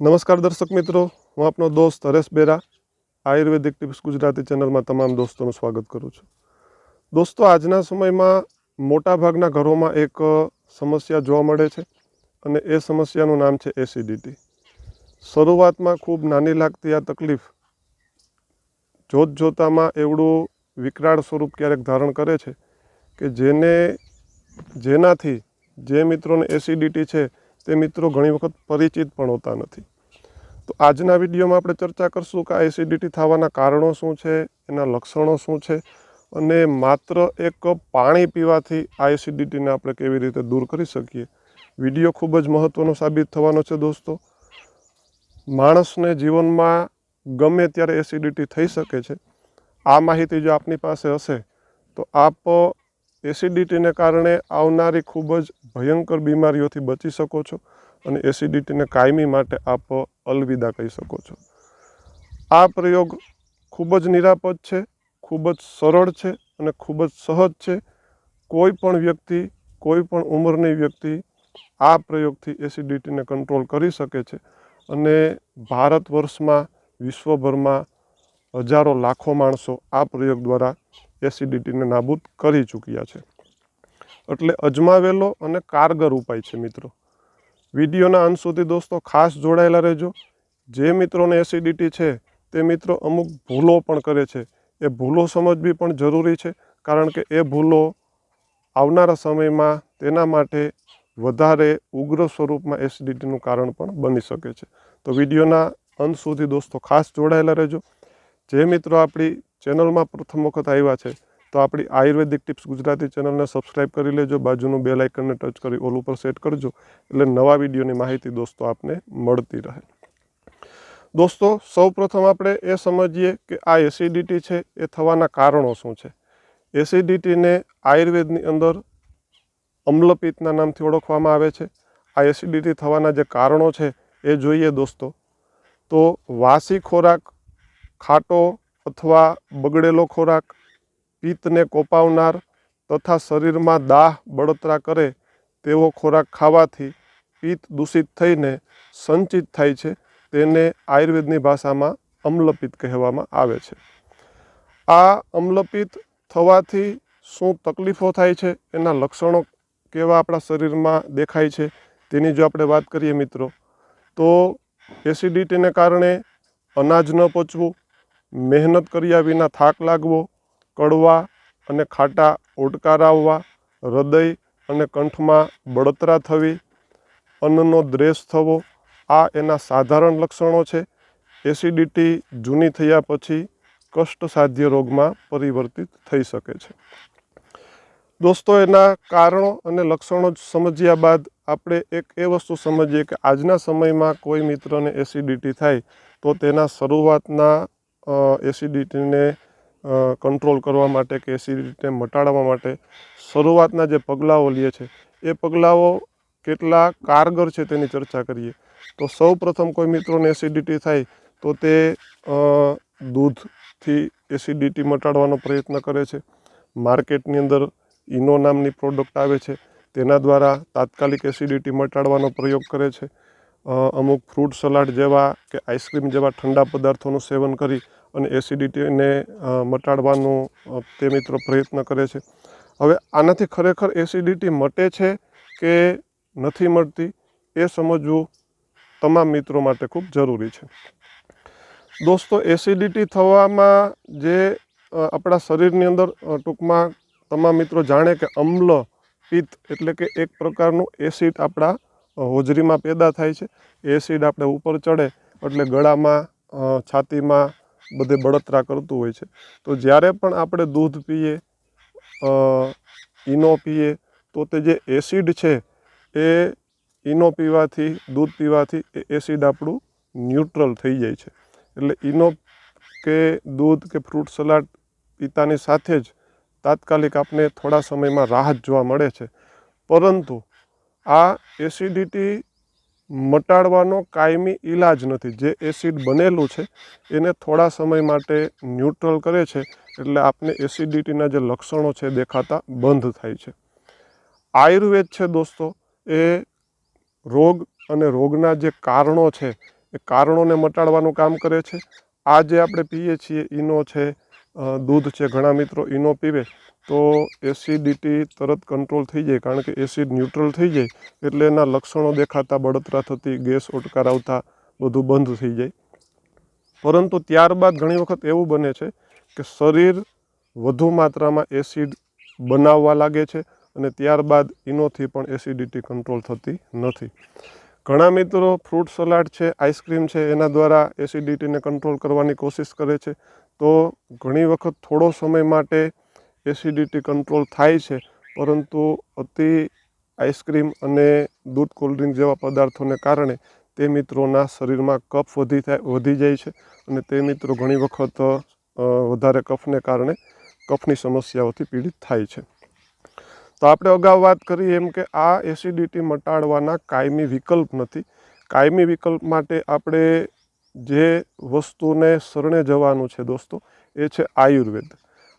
નમસ્કાર દર્શક મિત્રો, હું આપનો દોસ્ત હરેશ બેરા, આયુર્વેદિક ટિપ્સ ગુજરાતી ચેનલમાં તમામ દોસ્તોનું સ્વાગત કરું છું. દોસ્તો, આજના સમયમાં મોટાભાગના ઘરોમાં એક સમસ્યા જોવા મળે છે અને એ સમસ્યાનું નામ છે એસિડિટી. શરૂઆતમાં ખૂબ નાની લાગતી આ તકલીફ જોત જોતામાં એવડું વિકરાળ સ્વરૂપ ક્યારેક ધારણ કરે છે કે જેને, જેનાથી જે મિત્રોને એસિડિટી છે તે મિત્રો ઘણી વખત પરિચિત પણ હોતા નથી. તો આજના વિડીયોમાં આપણે ચર્ચા કરશું કે એસિડિટી થવાના કારણો શું છે, એના લક્ષણો શું છે અને માત્ર એક પાણી પીવાથી આ એસિડિટીને આપણે કેવી રીતે દૂર કરી શકીએ. વીડિયો ખૂબ જ મહત્ત્વનો સાબિત થવાનો છે દોસ્તો. માણસને જીવનમાં ગમે ત્યારે એસિડિટી થઈ શકે છે. આ માહિતી જો આપની પાસે હશે, તો આપ એસિડિટીને કારણે આવનારી ખૂબ જ ભયંકર બીમારીઓથી બચી શકો છો અને એસિડિટીને કાયમી માટે આપ અલવિદા કહી શકો છો. આ પ્રયોગ ખૂબ જ નિરાપદ છે, ખૂબ જ સરળ છે અને ખૂબ જ સહજ છે. કોઈ પણ વ્યક્તિ, કોઈ પણ ઉંમરની વ્યક્તિ આ પ્રયોગથી એસિડિટીને કંટ્રોલ કરી શકે છે અને ભારત વર્ષમાં, વિશ્વભરમાં હજારો લાખો માણસો આ પ્રયોગ દ્વારા એસિડિટીને નાબૂદ કરી ચૂક્યા છે. એટલે અજમાવેલો અને કારગર ઉપાય છે મિત્રો. વિડીયોના અંત સુધી દોસ્તો ખાસ જોડાયેલા રહેજો. જે મિત્રોને એસિડિટી છે, તે મિત્રો અમુક ભૂલો પણ કરે છે. એ ભૂલો સમજવી પણ જરૂરી છે, કારણ કે એ ભૂલો આવનારા સમયમાં તેના માટે વધારે ઉગ્ર સ્વરૂપમાં એસિડિટીનું કારણ પણ બની શકે છે. તો વિડીયોના અંત સુધી દોસ્તો ખાસ જોડાયેલા રહેજો. જે મિત્રો આપણી ચેનલમાં પ્રથમ વખત આવ્યા છે, તો આપણી આયુર્વેદિક ટિપ્સ ગુજરાતી ચેનલને સબસ્ક્રાઈબ કરી લેજો, બાજુનું બે લાઇકનને ટચ કરી ઓલ ઉપર સેટ કરજો, એટલે નવા વિડીયોની માહિતી દોસ્તો આપને મળતી રહે. દોસ્તો સૌ પ્રથમ આપણે એ સમજીએ કે આ એસિડિટી છે, એ થવાના કારણો શું છે? એસિડિટીને આયુર્વેદની અંદર અમ્લપિત્તના નામથી ઓળખવામાં આવે છે. આ એસિડિટી થવાના જે કારણો છે, એ જોઈએ દોસ્તો. તો વાસી ખોરાક ખાટો અથવા બગડેલો ખોરાક, પિત્તને કોપાવનાર તથા શરીરમાં દાહ બળતરા કરે તેવો ખોરાક ખાવાથી પિત્ત દૂષિત થઈને સંચિત થાય છે, તેને આયુર્વેદની ભાષામાં અમ્લપિત્ત કહેવામાં આવે છે. આ અમ્લપિત્ત થવાથી શું તકલીફો થાય છે, એના લક્ષણો કેવા આપણા શરીરમાં દેખાય છે, તેની જો આપણે વાત કરીએ મિત્રો, તો એસિડિટીને કારણે અનાજ ન પચવું મહેનત કર્યા વિના થાક લાગવો, કડવા અને ખાટા ઓટકાર આવવા, હૃદય અને કંઠમાં બળતરા થવી, અન્નનો દ્રેસ થવો, આ એના સાધારણ લક્ષણો છે. એસિડિટી જૂની થયા પછી કષ્ટસાધ્ય રોગમાં પરિવર્તિત થઈ શકે છે. દોસ્તો, એના કારણો અને લક્ષણો સમજ્યા બાદ આપણે એક એ વસ્તુ સમજીએ કે આજના સમયમાં કોઈ મિત્રને એસિડિટી થાય તો તેના શરૂઆતના એસિડિટીને કંટ્રોલ કરવા માટે કે એસિડિટીને મટાડવા માટે શરૂઆતના જે પગલાઓ લે છે, એ પગલાઓ કેટલા કારગર છે તેની ચર્ચા કરીએ. તો સૌ પ્રથમ કોઈ મિત્રોને એસિડિટી થાય, તો તે દૂધથી એસિડિટી મટાડવાનો પ્રયત્ન કરે છે. માર્કેટની અંદર ઇનો નામની પ્રોડક્ટ આવે છે, તેના દ્વારા તાત્કાલિક એસિડિટી મટાડવાનો પ્રયોગ કરે છે. અમુક ફ્રૂટ સલાડ જેવા કે આઈસ્ક્રીમ જેવા ઠંડા પદાર્થોનું સેવન કરી અને એસિડિટીને મટાડવાનો તે મિત્રો પ્રયત્ન કરે છે. હવે આનાથી ખરેખર એસિડિટી મટે છે કે નથી મળતી એ સમજવું તમામ મિત્રો માટે ખૂબ જરૂરી છે. દોસ્તો એસિડિટી થવામાં જે આપણા શરીરની અંદર ટૂંકમાં તમામ મિત્રો જાણે કે અમ્લ, પિત્ત એટલે કે એક પ્રકારનું એસિડ આપણા હોજરીમાં પેદા થાય છે. એસિડ આપણે ઉપર ચડે એટલે ગળામાં છાતીમાં બધે બળતરા કરતું હોય છે. તો જ્યારે પણ આપણે દૂધ પીએ ઈનો પીએ, તો તે જે એસિડ છે, એ ઈનો પીવાથી, દૂધ પીવાથી એ એસિડ આપણું ન્યુટ્રલ થઈ જાય છે. એટલે ઈનો કે દૂધ કે ફ્રૂટ સલાડ પીતાની સાથે જ તાત્કાલિક આપને થોડા સમયમાં રાહત જોવા મળે છે. પરંતુ આ એસિડિટી મટાડવાનો કાયમી ઈલાજ નથી. જે એસિડ બનેલું છે, એને થોડા સમય માટે ન્યુટ્રલ કરે છે, એટલે આપને એસિડિટીના જે લક્ષણો છે દેખાતા બંધ થાય છે. આયુર્વેદ છે દોસ્તો, એ રોગ અને રોગના જે કારણો છે, એ કારણોને મટાડવાનું કામ કરે છે. આ જે આપણે પીએ છીએ, ઈનો છે દૂધ છે. ઘણા મિત્રો ઈનો પીવે તો એસિડિટી તરત કંટ્રોલ થઈ જાય, કારણ કે એસિડ ન્યુટ્રલ થઈ જાય, એટલે એના લક્ષણો દેખાતા, બળતરા થતી, ગેસ ઓટકાર આવતા બધું બંધ થઈ જાય. પરંતુ ત્યારબાદ ઘણી વખત એવું બને છે કે શરીર વધુ માત્રામાં એસિડ બનાવવા લાગે છે અને ત્યારબાદ ઈનોથી પણ એસિડિટી કંટ્રોલ થતી નથી. ઘણા મિત્રો ફ્રૂટ સલાડ છે, આઈસ્ક્રીમ છે, એના દ્વારા એસિડિટીને કંટ્રોલ કરવાની કોશિશ કરે છે. તો ઘણી વખત થોડો સમય માટે એસિડિટી કંટ્રોલ થાય છે, પરંતુ અતિ આઈસ્ક્રીમ અને દૂધ કોલ્ડ્રિંક જેવા પદાર્થોને કારણે તે મિત્રોના શરીરમાં કફ વધી થાય, વધી જાય છે અને તે મિત્રો ઘણી વખત વધારે કફને કારણે કફની સમસ્યાઓથી પીડિત થાય છે. તો આપણે અગાઉ વાત કરી એમ કે આ એસિડિટી મટાડવાના કાયમી વિકલ્પ નથી. કાયમી વિકલ્પ માટે આપણે જે વસ્તુને શરણે જવાનું છે દોસ્તો, એ છે આયુર્વેદ.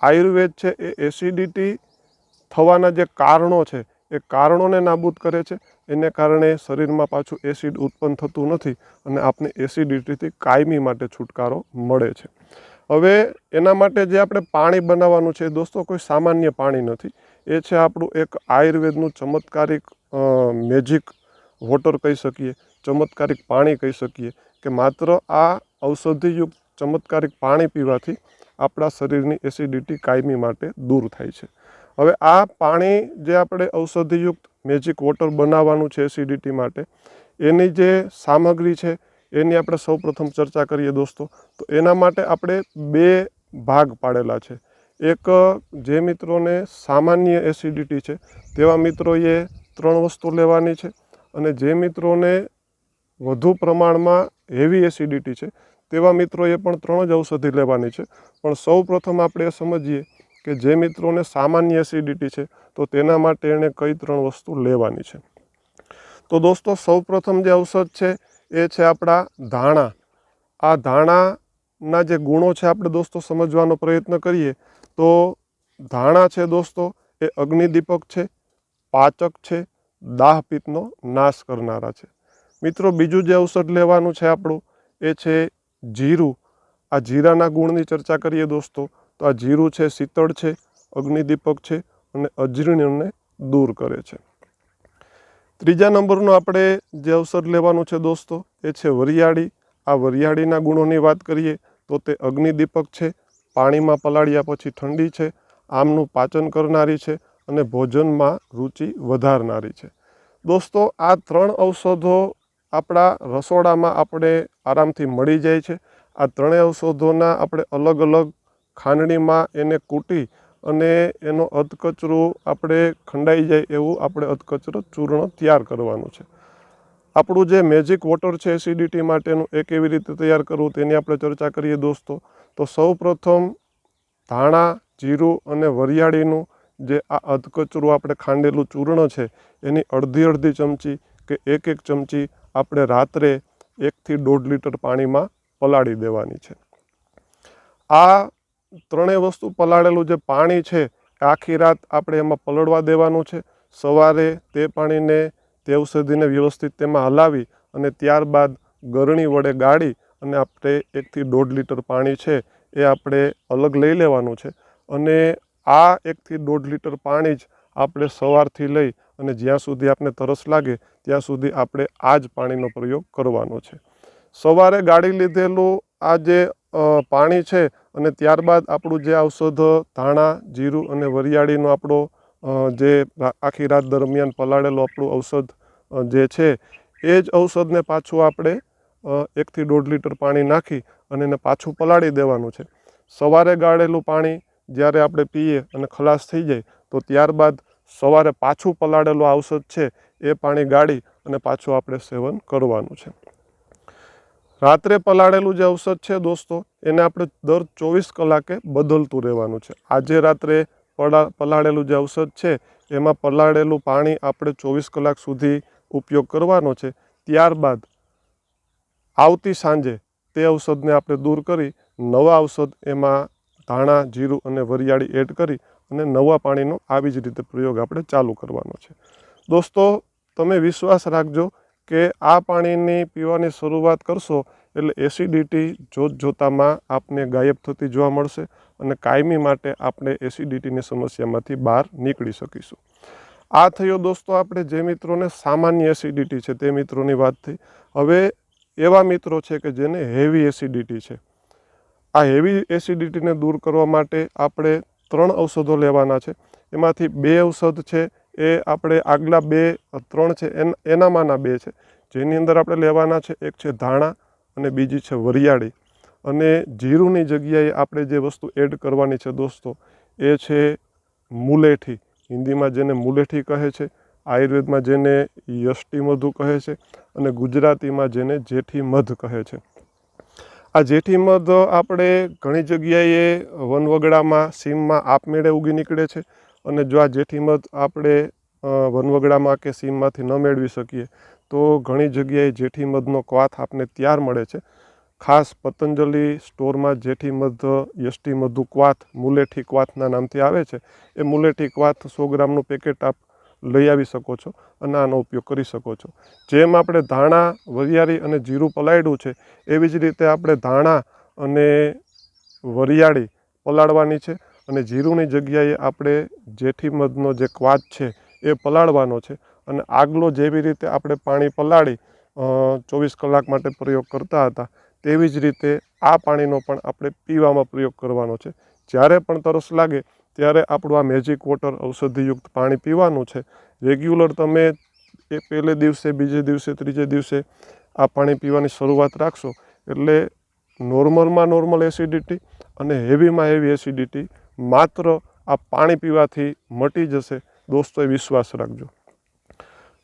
આયુર્વેદ છે એ એસિડિટી થવાના જે કારણો છે, એ કારણોને નાબૂદ કરે છે. એને કારણે શરીરમાં પાછું એસિડ ઉત્પન્ન થતું નથી અને આપને એસિડિટીથી કાયમી માટે છુટકારો મળે છે. હવે એના માટે જે આપણે પાણી બનાવવાનું છે દોસ્તો કોઈ સામાન્ય પાણી નથી. એ છે આપણું એક આયુર્વેદનું ચમત્કારિક મેજિક વોટર કહી શકીએ, ચમત્કારિક પાણી કહી શકીએ કે માત્ર આ ઔષધિયુક્ત ચમત્કારિક પાણી પીવાથી આપણા શરીરની એસિડિટી કાયમી માટે દૂર થાય છે. હવે આ પાણી જે આપણે ઔષધિયુક્ત મેજિક વોટર બનાવવાનું છે એસિડિટી માટે, એની જે સામગ્રી છે, એની આપણે સૌપ્રથમ ચર્ચા કરીએ દોસ્તો, તો એના માટે આપણે બે ભાગ પાડેલા છે. એક, જે મિત્રોને સામાન્ય એસિડિટી છે, તેવા મિત્રોએ ત્રણ વસ્તુ લેવાની છે અને જે મિત્રોને વધુ પ્રમાણમાં હેવી એસિડિટી છે તેવા મિત્રોએ પણ ત્રણ જ ઔષધિ લેવાની છે. પણ સૌ પ્રથમ આપણે સમજીએ કે જે મિત્રોને સામાન્ય એસિડિટી છે, તો તેના માટે એણે કઈ ત્રણ વસ્તુ લેવાની છે. તો દોસ્તો, સૌ પ્રથમ જે ઔષધ છે, એ છે આપણા ધાણા. આ ધાણાના જે ગુણો છે આપણે દોસ્તો સમજવાનો પ્રયત્ન કરીએ, તો ધાણા છે દોસ્તો, એ અગ્નિદીપક છે, પાચક છે, દાહપિત્તનો નાશ કરનારા છે. મિત્રો, બીજું જે ઔષધ લેવાનું છે આપણું, એ છે જીરું. આ જીરાના ગુણની ચર્ચા કરીએ દોસ્તો. તો આ જીરું છે, શીતળ છે, અગ્નિદીપક છે અને અજીર્ણને દૂર કરે છે. ત્રીજા નંબરનું આપણે જે અવસર લેવાનું છે દોસ્તો, એ છે વરિયાળી. આ વરિયાળીના ગુણોની વાત કરીએ, તો તે અગ્નિદીપક છે, પાણીમાં પલાળ્યા પછી ઠંડી છે, આમનું પાચન કરનારી છે અને ભોજનમાં રુચિ વધારનારી છે. દોસ્તો, આ ત્રણ ઔષધો આપણા રસોડામાં આપણે આરામથી મળી જાય છે. આ ત્રણેય ઔષધોના આપણે અલગ અલગ ખાંડણીમાં એને કૂટી અને એનો અધકચરું આપણે ખંડાઈ જાય એવું આપણે અધકચરો ચૂર્ણ તૈયાર કરવાનું છે. આપણું જે મેજિક વોટર છે એસિડિટી માટેનું એ કેવી રીતે તૈયાર કરવું તેની આપણે ચર્ચા કરીએ દોસ્તો. તો સૌ પ્રથમ ધાણા, જીરું અને વરિયાળીનું જે આ અધકચરું આપણે ખાંડેલું ચૂર્ણ છે એની અડધી અડધી ચમચી કે એક એક ચમચી આપણે રાત્રે એકથી દોઢ લીટર પાણીમાં પલાળી દેવાની છે. આ ત્રણેય વસ્તુ પલાળેલું જે પાણી છે આખી રાત આપણે એમાં પલળવા દેવાનું છે. સવારે તે પાણીને તે ઔષધિને વ્યવસ્થિત તેમાં હલાવી અને ત્યારબાદ ગરણી વડે ગાળી અને આપણે એકથી દોઢ લીટર પાણી છે એ આપણે અલગ લઈ લેવાનું છે. અને આ એકથી દોઢ લીટર પાણી જ આપણે સવારથી લઈ અને જ્યાં સુધી આપણે તરસ લાગે, ત્યાં સુધી આપણે આ જ પાણીનો પ્રયોગ કરવાનો છે. સવારે ગાળી લીધેલું આ જે પાણી છે અને ત્યારબાદ આપણું જે ઔષધ, ધાણા, જીરું અને વરિયાળીનો આપણો જે આખી રાત દરમિયાન પલાળેલું આપણું ઔષધ જે છે, એ જ ઔષધને પાછું આપણે એકથી દોઢ લીટર પાણી નાખી અને એને પાછું પલાળી દેવાનું છે. સવારે ગાળેલું પાણી જ્યારે આપણે પીએ અને ખલાસ થઈ જાય, તો ત્યારબાદ સવારે પાછું પલાળેલું ઔષધ છે એ પાણી ગાળી અને પાછું આપણે સેવન કરવાનું છે. રાત્રે પલાળેલું જે ઔષધ છે દોસ્તો, એને આપણે દર ચોવીસ કલાકે બદલતું રહેવાનું છે. આજે રાત્રે પલા પલાળેલું જે ઔષધ છે, એમાં પલાળેલું પાણી આપણે ચોવીસ કલાક સુધી ઉપયોગ કરવાનો છે. ત્યારબાદ આવતી સાંજે તે ઔષધને આપણે દૂર કરી, નવા ઔષધ એમાં ધાણા, જીરું અને વરિયાળી એડ કરી અને નવા પાણીનો આવી જ રીતે પ્રયોગ આપણે ચાલુ કરવાનો છે. દોસ્તો, તમે વિશ્વાસ રાખજો કે આ પાણીની પીવાની શરૂઆત કરશો એટલે એસિડિટી જોત જોતામાં આપને ગાયબ થતી જોવા મળશે અને કાયમી માટે આપણે એસિડિટીની સમસ્યામાંથી બહાર નીકળી શકીશું. આ થયો દોસ્તો આપણે જે મિત્રોને સામાન્ય એસિડિટી છે તે મિત્રોની વાત થઈ. હવે એવા મિત્રો છે કે જેને હેવી એસિડિટી છે. આ હેવી એસિડિટીને દૂર કરવા માટે આપણે ત્રણ ઔષધો લેવાના છે. એમાંથી બે ઔષધ છે, એ આપણે આગલા બે ત્રણ છે, એન, એનામાંના બે છે. જેની અંદર આપણે લેવાના છે, એક છે ધાણા અને બીજી છે વરિયાળી. અને જીરુંની જગ્યાએ આપણે જે વસ્તુ એડ કરવાની છે દોસ્તો, એ છે મુલેઠી. હિન્દીમાં જેને મુલેઠી કહે છે, આયુર્વેદમાં જેને યષ્ટી મધુ કહે છે અને ગુજરાતીમાં જેને જેઠી મધ કહે છે. આ જેઠી મધ આપણે ઘણી જગ્યાએ વનવગડામાં સીમમાં આપમેળે ઉગી નીકળે છે અને જો આ જેઠી મધ આપણે વનવગડામાં કે સીમમાંથી ન મેળવી શકીએ, તો ઘણી જગ્યાએ જેઠી મધનો ક્વાથ આપને ત્યાર મળે છે. ખાસ પતંજલિ સ્ટોરમાં જેઠી મધ, યષ્ટી મધુ ક્વાથ, મુલેઠી ક્વાથના નામથી આવે છે. એ મુલેઠી ક્વાથ સો ગ્રામનું પેકેટ આપ લઈ આવી શકો છો અને આનો ઉપયોગ કરી શકો છો. જેમ આપણે ધાણા, વરિયાળી અને જીરું પલાળ્યું છે, એવી જ રીતે આપણે ધાણા અને વરિયાળી પલાળવાની છે અને જીરુંની જગ્યાએ આપણે જેઠી મધનો જે ક્વાચ છે એ પલાળવાનો છે અને આગલો જેવી રીતે આપણે પાણી પલાળી ચોવીસ કલાક માટે પ્રયોગ કરતા હતા, તેવી જ રીતે આ પાણીનો પણ આપણે પીવામાં પ્રયોગ કરવાનો છે. જ્યારે પણ તરસ લાગે ત્યારે આપણું આ મેજિક વોટર ઔષધિયુક્ત પાણી પીવાનું છે. રેગ્યુલર તમે એ પહેલે દિવસે, બીજે દિવસે, ત્રીજે દિવસે આ પાણી પીવાની શરૂઆત રાખશો. એટલે નોર્મલમાં નોર્મલ એસિડિટી અને હેવીમાં હેવી એસિડિટી માત્ર આ પાણી પીવાથી મટી જશે. દોસ્તો, એ વિશ્વાસ રાખજો.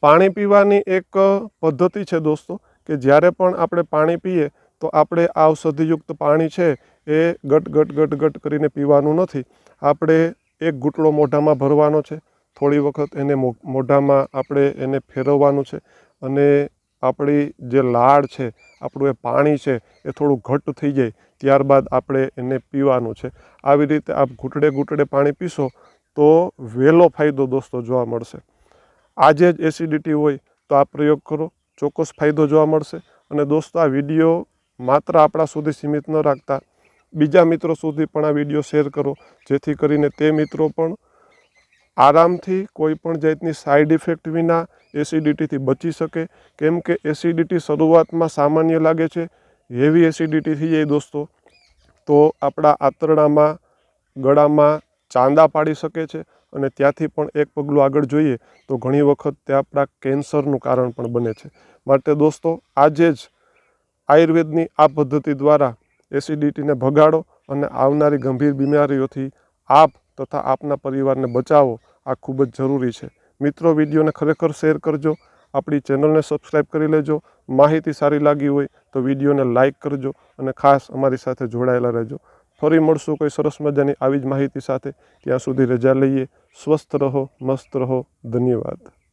પાણી પીવાની એક પદ્ધતિ છે દોસ્તો, કે જ્યારે પણ આપણે પાણી પીએ તો આપણે આ ઔષધિયુક્ત પાણી છે એ ગટ ગટ ગટ ગટ કરીને પીવાનું નથી. આપણે એક ઘૂંટડો મોઢામાં ભરવાનો છે. થોડી વખત એને મોઢામાં આપણે એને ફેરવવાનું છે અને આપણી જે લાળ છે, આપણું એ પાણી છે, એ થોડું ઘટ્ટ થઈ જાય ત્યારબાદ આપણે એને પીવાનું છે. આવી રીતે આપ ઘૂંટડે ઘૂંટડે પાણી પીશો તો વહેલો ફાયદો દોસ્તો જોવા મળશે. આજે જ એસિડિટી હોય તો આ પ્રયોગ કરો, ચોક્કસ ફાયદો જોવા મળશે. અને દોસ્તો, આ વીડિયો માત્ર આપણા સુધી સીમિત ન રાખતા બીજા મિત્રો સુધી પણ આ વીડિયો શેર કરો. જેથી કરીને તે મિત્રો પણ આરામથી કોઈ પણ જાતની સાઈડ ઇફેક્ટ વિના એસિડિટીથી બચી શકે. કેમ કે એસિડિટી શરૂઆતમાં સામાન્ય લાગે છે હેવી એસિડિટી થઈ જાય દોસ્તો. તો આપણા આંતરડામાં, ગળામાં ચાંદા પાડી શકે છે અને ત્યાંથી પણ એક પગલું આગળ જોઈએ તો ઘણી વખત તે આપણા કેન્સરનું કારણ પણ બને છે. માટે દોસ્તો, આજે જ આયુર્વેદની આ પદ્ધતિ દ્વારા એસિડિટીને ભગાડો અને આવનારી ગંભીર બીમારીઓથી આપ તથા આપના પરિવારને બચાવો. આ ખૂબ જ જરૂરી છે. મિત્રો, વિડીયોને ખરેખર શેર કરજો. આપણી ચેનલને સબસ્ક્રાઈબ કરી લેજો. માહિતી સારી લાગી હોય તો વિડીયોને લાઇક કરજો અને ખાસ અમારી સાથે જોડાયેલા રહેજો. ફરી મળશું કોઈ સરસ મજાની આવી જ માહિતી સાથે. ત્યાં સુધી રજા લઈએ. સ્વસ્થ રહો, મસ્ત રહો. ધન્યવાદ.